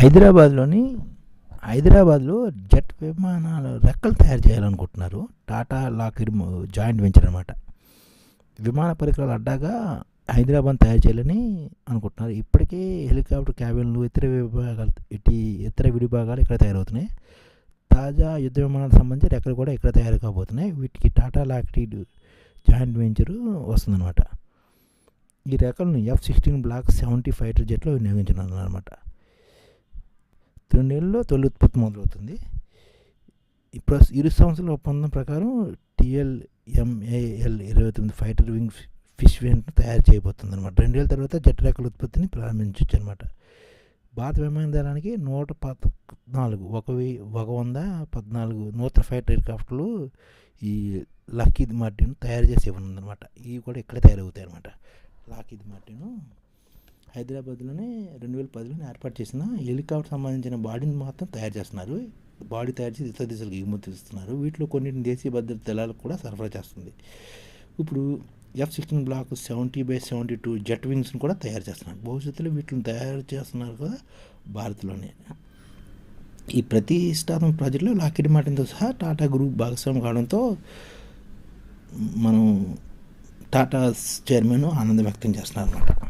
హైదరాబాద్లోని హైదరాబాద్లో జెట్ విమానాలు రెక్కలు తయారు చేయాలనుకుంటున్నారు. టాటా లాకిడ్ జాయింట్ వెంచర్ అనమాట విమాన పరికరాలు అడ్డాగా హైదరాబాద్ తయారు చేయాలని అనుకుంటున్నారు. ఇప్పటికే హెలికాప్టర్ క్యాబిన్లు ఇతర విభాగాలు ఇటు ఇతర విడిభాగాలు ఇక్కడ తయారవుతున్నాయి. తాజా యుద్ధ విమానాలకు సంబంధించి రెక్కలు కూడా ఇక్కడ తయారు కాబోతున్నాయి. వీటికి టాటా లాక్టీడ్ జాయింట్ వెంచరు వస్తుందన్నమాట. ఈ రెక్కలను F sixteen block seventy fighter జెట్లో వినియోగించనున్నారు రెండు నెలల్లో తొలి ఉత్పత్తి మొదలవుతుంది. ఇప్పుడు ఇరు సంవత్సరాల ఒప్పందం ప్రకారం టిఎల్ఎంఏఎల్ ఇరవై తొమ్మిది ఫైటర్ వింగ్ ఫిష్ వెంట తయారు చేయబోతుంది అనమాట రెండేళ్ళ తర్వాత జెట్ రేఖల ఉత్పత్తిని ప్రారంభించవచ్చు అనమాట భారత విమానదళానికి నూట పద్నాలుగు ఒక ఒక వంద పద్నాలుగు నూతన ఫైటర్ ఎయిర్క్రాఫ్ట్లు ఈ లక్కీద్ మార్టిన్ తయారు చేసి ఇవ్వనుందనమాట ఇవి కూడా ఇక్కడే తయారవుతాయి అనమాట లాకీద్ మార్టిన్ హైదరాబాద్లోనే రెండు వేల పదిలోనే ఏర్పాటు చేసిన హెలికాప్టర్ సంబంధించిన బాడీని మాత్రం తయారు చేస్తున్నారు. బాడీ తయారు చేసి ఇతర దిశలకు ఎగుమతి ఇస్తున్నారు వీటిలో కొన్నింటిని దేశీయ భద్రత దళాలకు కూడా సరఫరా చేస్తుంది. ఇప్పుడు F sixteen block seventy by seventy two jet వింగ్స్ని కూడా తయారు చేస్తున్నారు. భవిష్యత్తులో వీటిని తయారు చేస్తున్నారు కదా భారత్లోనే. ఈ ప్రతిష్టాత్మక ప్రాజెక్టులో లాకెట్ మార్టిన్తో సహా టాటా గ్రూప్ భాగస్వామి కావడంతో మనం టాటా చైర్మన్ ఆనందం వ్యక్తం చేస్తున్నారు అనమాట